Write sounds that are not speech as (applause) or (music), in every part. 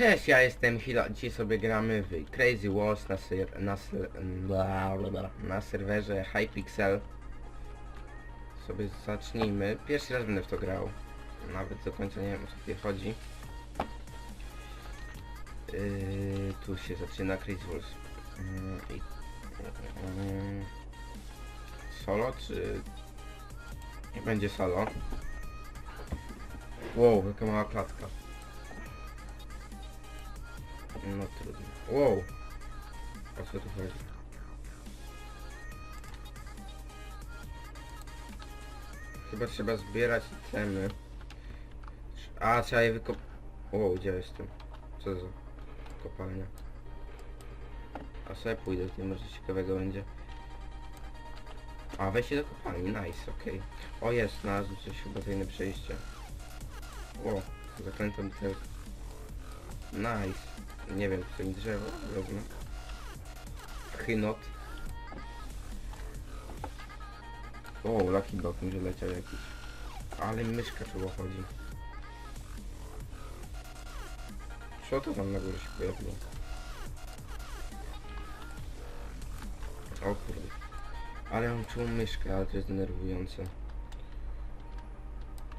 Cześć, ja jestem Hilo. Dzisiaj sobie gramy w Crazy Wars na, ser na, ser na serwerze Hypixel. Sobie zacznijmy. Pierwszy raz będę w to grał. Nawet do końca nie wiem o co tutaj chodzi. Yy, tu się zaczyna Crazy Wars. Yy, i, yy, solo czy... Nie będzie solo. Wow, jaka mała klatka. No trudno. Wow! O co tu chodzi? Chyba trzeba zbierać itemy. A, trzeba je wykop... Wow, gdzie jestem? Co za kopalnia? A sobie pójdę, tutaj może ciekawego będzie. A, wejście do kopalni, nice, okej. O, jest, znalazłem coś, chyba tajne przejście. Wow, zaklęta butelka. Nice. Nie wiem, co mi drzewo wezmę. Chynot. O, Lucky Block mi leciał jakiś. Ale myszka czuło chodzi. Co to tam na górze się pojawiło? O kurde. Ale mam czułą myszkę, ale to jest denerwujące.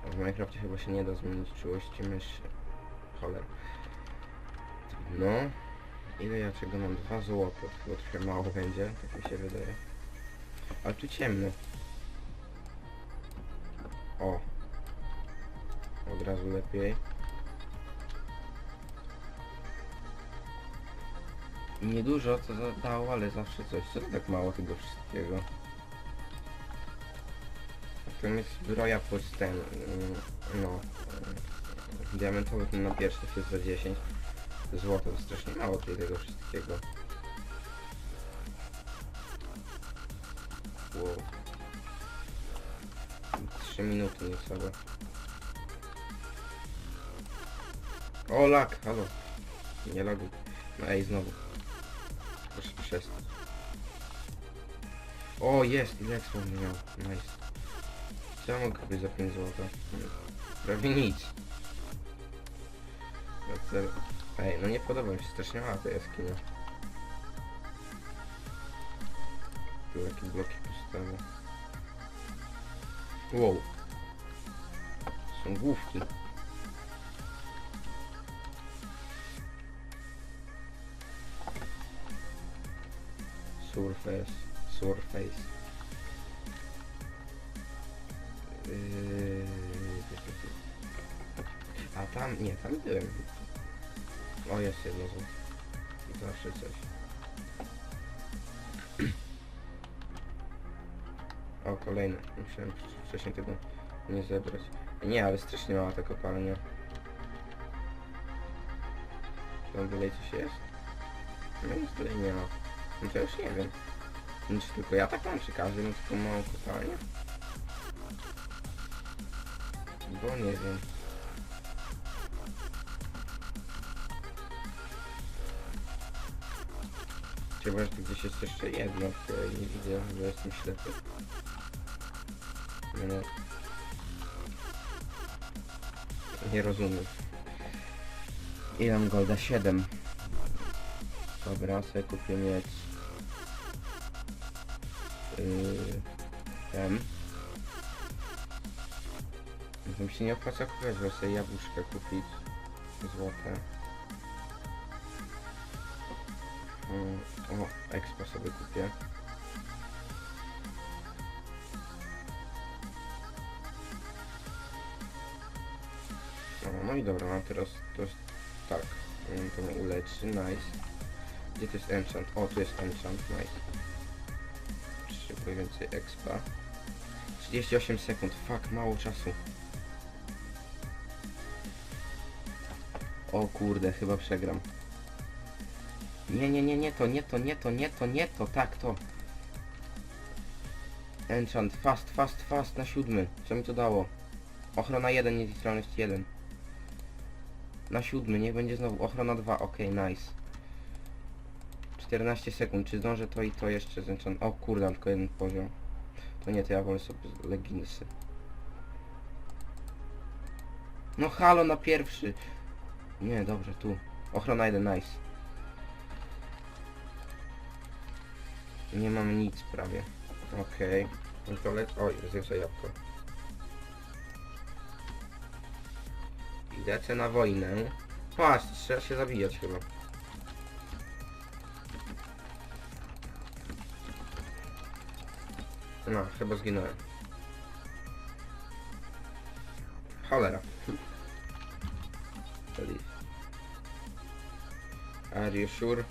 W Minecrafcie chyba się nie da zmienić czułości myszy. Cholera. No. Ile ja czego mam? Dwa złote. Chyba trochę mało będzie, tak mi się wydaje. Ale tu ciemno. O. Od razu lepiej. Niedużo co dało, ale zawsze coś. Co tak mało tego wszystkiego? To jest zbroja plus ten, mm, no, diamentowy ten na pierwszy jest za 10. Złoto to strasznie mało tutaj tego wszystkiego. Wow. 3 minuty niecałe. O, lak, halo. Nie laguj. No ej, znowu. Proszę, przestań. O, jest, ile ekspo miał. Nice. Co ja mogę kupić za 5 zł? Prawie nic. Ej, no nie podoba mi się strasznie mała ta jaskinia. Tu jakie bloki postawię. Wow. Są główki. Surface. Surface. Yy... A tam, nie, tam byłem. O, jest jedno złoto. Zawsze coś. (clears throat) O, kolejne. Musiałem wcześniej tego nie zebrać. Nie, ale strasznie mała ta kopalnia. Tam dalej coś jest? No nic tutaj nie ma. No to już nie wiem. No, czy tylko ja tak mam, czy każdy ma taką małą kopalnię? Bo nie wiem. Chyba, że tu gdzieś jest jeszcze jedno, które nie widzę, bo jestem ślepy. No. Nie rozumiem. Ile mam golda? 7. Dobra, sobie kupię mieć... Yy, ten. Mi się nie opłaca kupować, bo sobie jabłuszkę kupić. Złote. Mm, O, expo sobie kupię. O, no i dobra, mam teraz to jest tak. mm, To mnie uleczy, nice. Gdzie to jest enchant? O, tu jest enchant, nice. Potrzebuję więcej expa. 38 sekund, fuck, mało czasu. O kurde, chyba przegram. Nie, nie, nie, nie to, nie to, nie to, nie to, nie to, tak to. Enchant, fast, fast, fast na siódmy. Co mi to dało? Ochrona 1, niewidzialność 1. Na siódmy, niech będzie znowu ochrona 2, okej, nice. 14 sekund, czy zdążę to i to jeszcze z enchant... O kurde, tylko jeden poziom. To nie, to ja wolę sobie leginsy. No halo na pierwszy. Nie, dobrze, tu. Ochrona 1, nice. Nie mam nic prawie. Okej. Okay. Toalet. Oj, zjem sobie jabłko. I lecę na wojnę. Patrz, trzeba się zabijać chyba. No, chyba zginąłem. Cholera. Are you sure?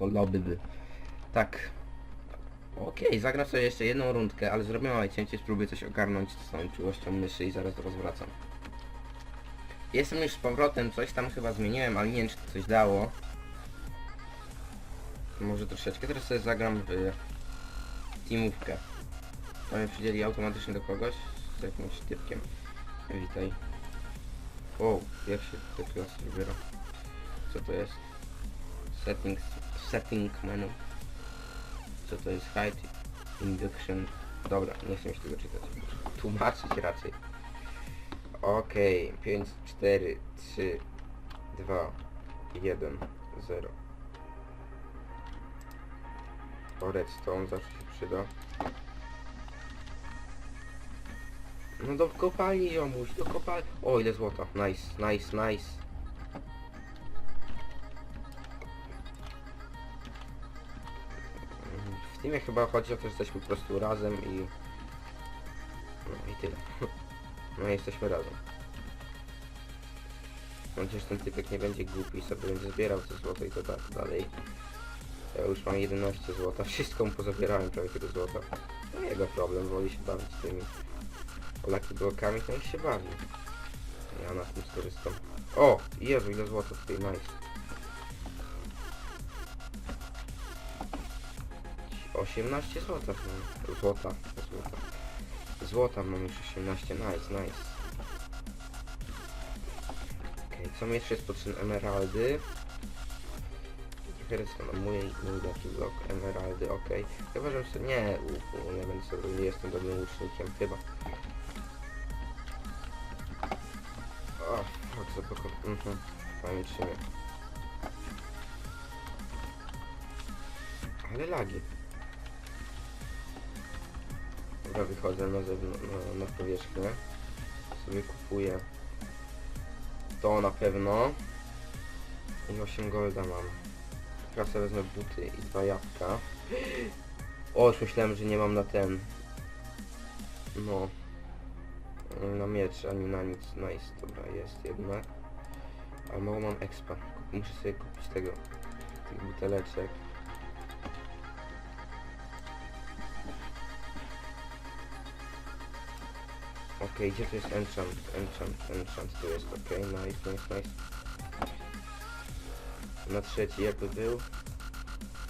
Lobby. Tak. Okej, zagram sobie jeszcze jedną rundkę, ale zrobię małe cięcie, spróbuję coś ogarnąć z tą czułością myszy i zaraz do was wracam. Jestem już z powrotem, coś tam chyba zmieniłem, ale nie wiem czy to coś dało. Może troszeczkę, teraz sobie zagram w teamówkę. Mnie przydzieli automatycznie do kogoś z jakimś typkiem. Witaj. O, jak się te klasy wybiera? Co to jest? Settings, setting menu. Co to jest? Height, induction. Dobra, nie chcę się tego czytać. Tłumaczyć raczej. Okej, 5, 4, 3, 2, 1, 0. O, redstone zawsze się przyda. No do kopalni ziomuś, do kopalni. O, ile złota. Nice, nice, nice. W teamie chyba chodzi o to, że jesteśmy po prostu razem i... No i tyle. (laughs) No i jesteśmy razem. Że ten typek nie będzie głupi i sobie będzie zbierał to złoto i to tak dalej. Ja już mam 11 złota, (laughs) wszystko mu pozabierałem prawie tego złota. No jego problem, woli się bawić tymi Lucky blokami, to niech się bawi. Ja na tym skorystam. O! Jezu, ile złota tutaj, nice. 18 złota mam. Złota, złota. Złota mam już 18, nice, nice. Okej, co mi jeszcze jest potrzebne? Emeraldy. To na mój, mój taki blok, emeraldy, okej. Ja uważam sobie, nie, u, nie będę sobie, nie jestem dobrym łucznikiem, chyba. O, fuck, zablokowałem. Mhm, pamięć nie. Ale lagi. Wychodzę na na, na powierzchnię. Sobie kupuję to na pewno. I 8 golda mam. Teraz wezmę buty i dwa jabłka. O, już myślałem, że nie mam na ten. No. Na miecz, ani na nic. Nice, dobra, jest jednak. Ale mało mam expa. Muszę sobie kupić tego. Tych buteleczek. Okej, gdzie to jest enchant? Enchant, enchant, tu jest, okej, nice, nice, nice. Na trzeci jakby był.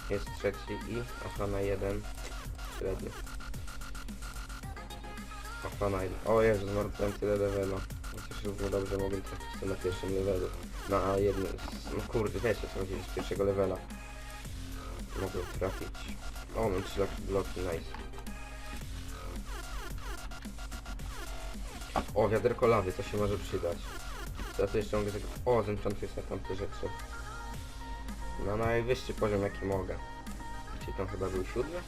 Jest trzeci i ochrona jeden. Średni. Ochrona jeden. O Jezu, zmarnowałem tyle levela. Chociaż równie dobrze mogłem trafić to na pierwszym levelu. Na jednym, no kurde, wiecie co chodzi, z pierwszego levela. Mogłem trafić. O, mam trzy bloki, nice. O, wiaderko lawy, to się może przydać. Za to jeszcze mogę tego... O, zenchantuję sobie tamte rzeczy. Na najwyższy poziom jaki mogę. Czyli tam chyba był siódmy?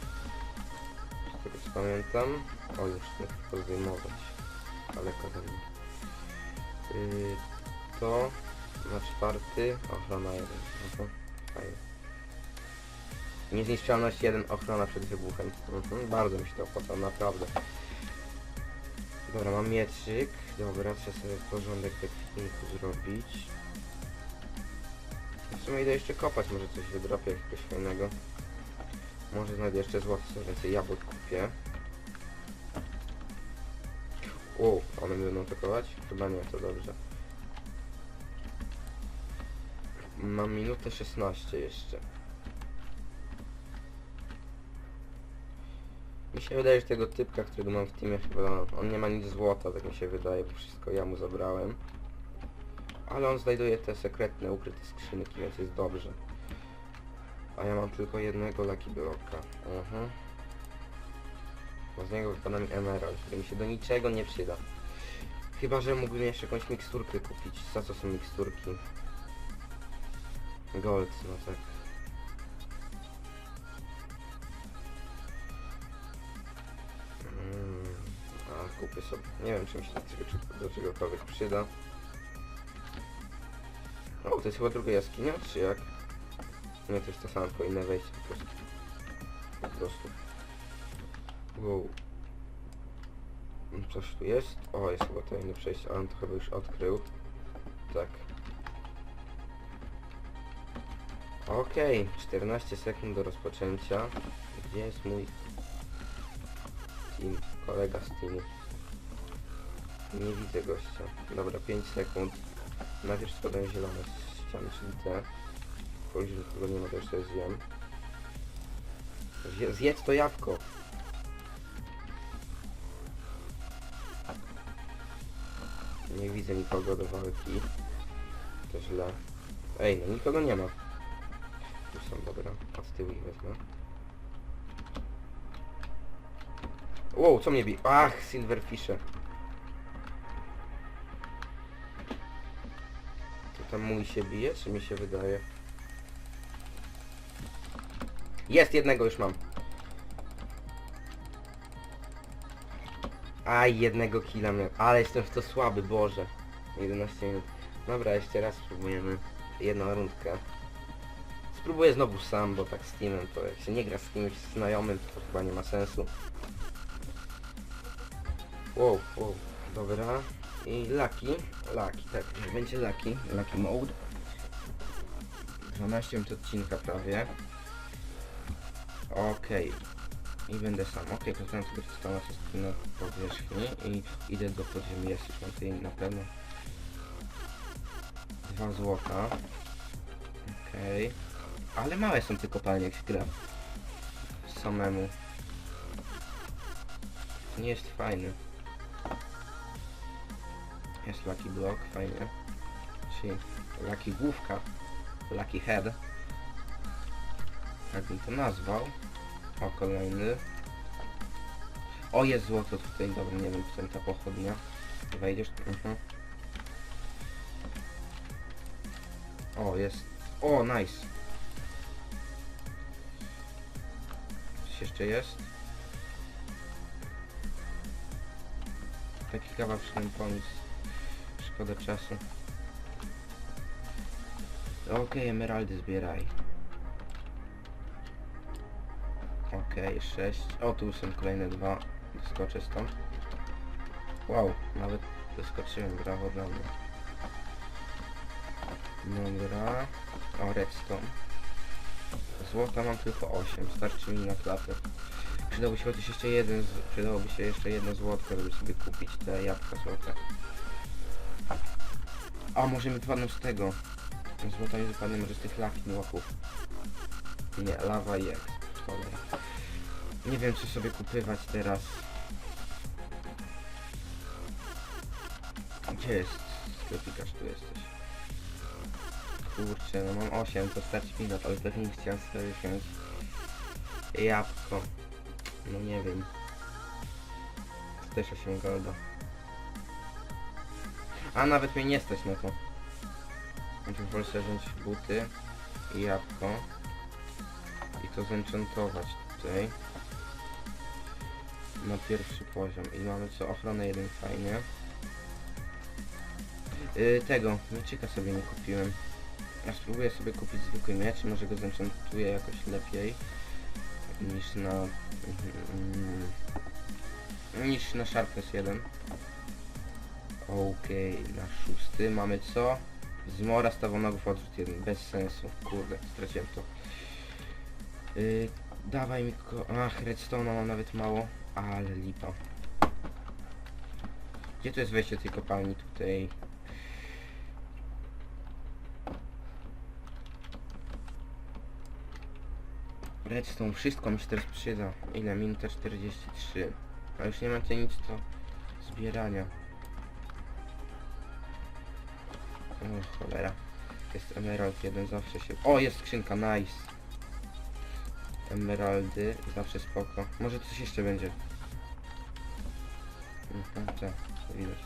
Z tego co pamiętam. O, już nie chcę zdejmować. Daleko ze. Yy, to na czwarty, ochrona jeden. Mhm, fajnie. Niezniszczalność 1, ochrona przed wybuchem. Mhm, bardzo mi się to opłaca, naprawdę. Dobra, mam mieczyk. Dobra, trzeba sobie porządek w ekwipunku zrobić. W sumie idę jeszcze kopać, może coś wydropię jakiegoś fajnego. Może znajdę jeszcze złoto, sobie więcej jabłek kupię. O, one będą atakować? Chyba nie, to dobrze. Mam minutę 16 jeszcze. Mi się wydaje, że tego typka, którego mam w teamie chyba, on nie ma nic złota, tak mi się wydaje, bo wszystko ja mu zabrałem. Ale on znajduje te sekretne, ukryte skrzynki, więc jest dobrze. A ja mam tylko jednego Lucky Blocka. Mhm. Bo z niego wypada mi Emerald, który mi się do niczego nie przyda. Chyba, że mógłbym jeszcze jakąś miksturkę kupić. Za co są miksturki? Gold, no tak. Kupię sobie. Nie wiem, czy mi się do, czego, do czegokolwiek przyda. O, to jest chyba druga jaskinia, czy jak? Nie, to jest to samo, tylko inne wejście po prostu. Po prostu. Wow. Coś tu jest? O, jest chyba to inne przejście, ale on to chyba już odkrył. Tak. Okej, 14 sekund do rozpoczęcia. Gdzie jest mój team? Kolega z teamu. Nie widzę gościa. Dobra, 5 sekund. Najpierw spadają zielone z ściany, czyli te. Już nikogo nie ma, to sobie zjem. Zje- Zjedz to jabłko! Nie widzę nikogo do walki. To źle. Ej, no nikogo nie ma. Tu są, dobra. Od tyłu ich wezmę. Wow, co mnie bi... Ach, silverfishe. Tam mój się bije, czy mi się wydaje? Jest, jednego już mam. Aj, jednego killa miałem. Ale jestem w to słaby, Boże. 11 minut. Dobra, jeszcze raz spróbujemy. Jedną rundkę. Spróbuję znowu sam, bo tak z teamem to jak się nie gra z kimś znajomym, to chyba nie ma sensu. Wow, wow. Dobra. I Lucky. Lucky, tak. Będzie Lucky. Lucky Mode. 12 minut odcinka prawie. Okej. I będę sam. Okej, to znam sobie stała się na powierzchni i idę do już mam tutaj na pewno dwa złota. Okej. Ale małe są te kopalnie jak się gra. Samemu. Nie jest fajny. Jest Lucky Block, fajnie. Czyli Lucky Główka. Lucky Head. Jak bym to nazwał. O, kolejny. O, jest złoto tutaj, dobra, nie wiem, czy ta pochodnia. Wejdziesz? Mhm. O, jest. O, nice. Coś jeszcze jest? Taki kawał przynajmniej. Szkoda czasu. Okej, emeraldy zbieraj. Okej, sześć. O, tu są kolejne dwa. Doskoczę stąd. Wow, nawet doskoczyłem, brawo dla mnie. Dobra. O, redstone. Złota mam tylko 8, starczy mi na klapę. Przydałby się chociaż jeszcze jeden, przydałoby się jeszcze jedno złotko, żeby sobie kupić te jabłka złote. A, może mi wypadną z tego. Złota mi wypadnie może z tych laki łaków. Nie, lawa exp. Cholera. Nie wiem, czy sobie kupywać teraz. Gdzie jest sklepikarz? Tu jesteś. Kurczę, no mam 8, to starczy mi na to, ale pewnie chciałem sobie wziąć jabłko. No nie wiem. To też 8 golda. A nawet mnie nie stać na to. Muszę wolę wziąć buty i jabłko. I to zenchantować tutaj. Na pierwszy poziom. I mamy co? Ochronę jeden fajnie. Yy, tego, mieczyka sobie nie kupiłem. Ja spróbuję sobie kupić zwykły miecz, może go zenchantuję jakoś lepiej niż na... Mm, niż na Sharpness 1. Okej, na szósty mamy co? Zmora stawonogów odrzut 1, bez sensu. Kurde, straciłem to. Yy, dawaj mi ko... Ach, redstone'a mam nawet mało, ale lipa. Gdzie to jest wejście tej kopalni tutaj? Redstone, wszystko mi się teraz przyda. Ile? Minuta 43. A już nie tutaj nic do zbierania. O cholera. Jest emerald jeden, zawsze się... O, jest skrzynka, nice. Emeraldy, zawsze spoko. Może coś jeszcze będzie. Mhm, widać.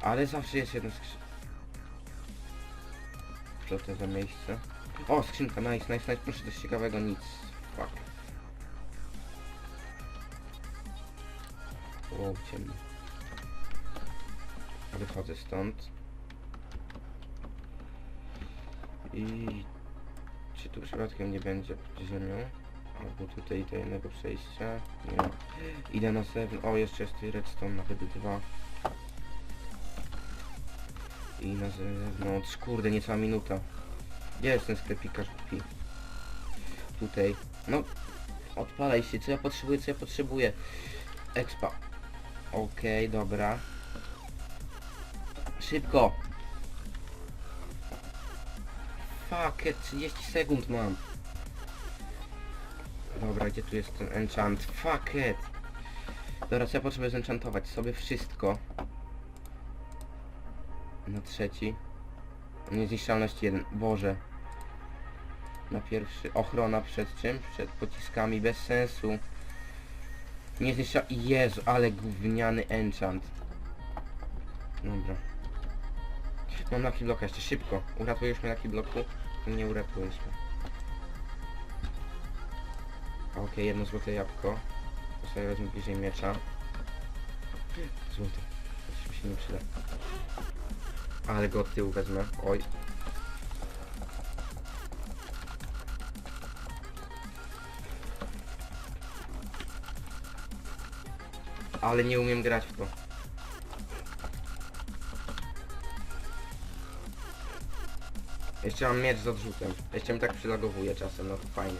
Ale zawsze jest jedna skrzynka. Co to za miejsce? O, skrzynka, nice, nice, nice, proszę coś ciekawego, nic. Fuck. O, ciemno. Wychodzę stąd. I... Czy tu przypadkiem nie będzie pod ziemią? Albo tutaj tajnego przejścia? Nie. Idę na zewnątrz. O, jeszcze jest tutaj redstone, nawet dwa. I na zewnątrz. Kurde, niecała minuta. Gdzie jest ten sklepikarz głupi? Tutaj. No, odpalaj się. Co ja potrzebuję, co ja potrzebuję? Expa. Okej, dobra. Szybko. Fuck it, 30 sekund mam. Dobra, gdzie tu jest ten enchant? Fuck it. Dobra, co ja potrzebuję zenchantować? Sobie wszystko. Na trzeci. Niezniszczalność jeden. Boże. Na pierwszy. Ochrona przed czym? Przed pociskami. Bez sensu. Niezniszczal... Jezu, ale gówniany enchant. Dobra. Mam Lucky Blocka jeszcze szybko. Uratujesz mnie Lucky Blocku? Nie uratujesz mnie. Okej, jedno złote jabłko. To sobie wezmę bliżej miecza. Złote. To się nie przyda. Ale go od tyłu wezmę. Oj. Ale nie umiem grać w to. Jeszcze mam miecz z odrzutem. Jeszcze mi tak przylagowuje czasem, no to fajnie.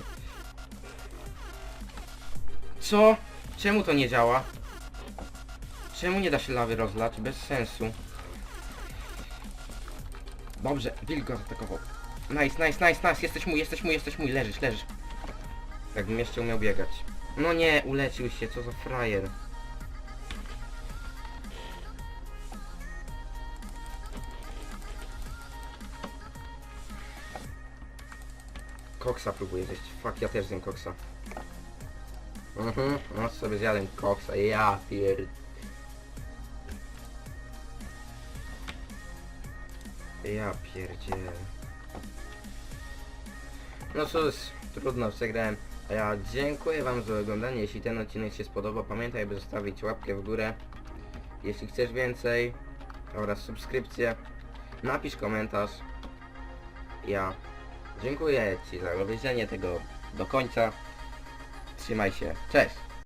Co? Czemu to nie działa? Czemu nie da się lawy rozlać? Bez sensu. Dobrze, wilk go zaatakował. Nice, nice, nice, nice, jesteś mój, jesteś mój, jesteś mój, leżysz, leżysz. Jakbym jeszcze umiał biegać. No nie, ulecił się, co za frajer. Koksa próbuję zjeść. Fuck, ja też zjem koksa. Mhm, no sobie zjadłem koksa, ja pier... Ja pierdzielę. No cóż, trudno, przegrałem. A ja dziękuję wam za oglądanie. Jeśli ten odcinek się spodobał, pamiętaj, by zostawić łapkę w górę. Jeśli chcesz więcej oraz subskrypcję, napisz komentarz. Ja dziękuję Ci za obejrzenie tego do końca. Trzymaj się. Cześć!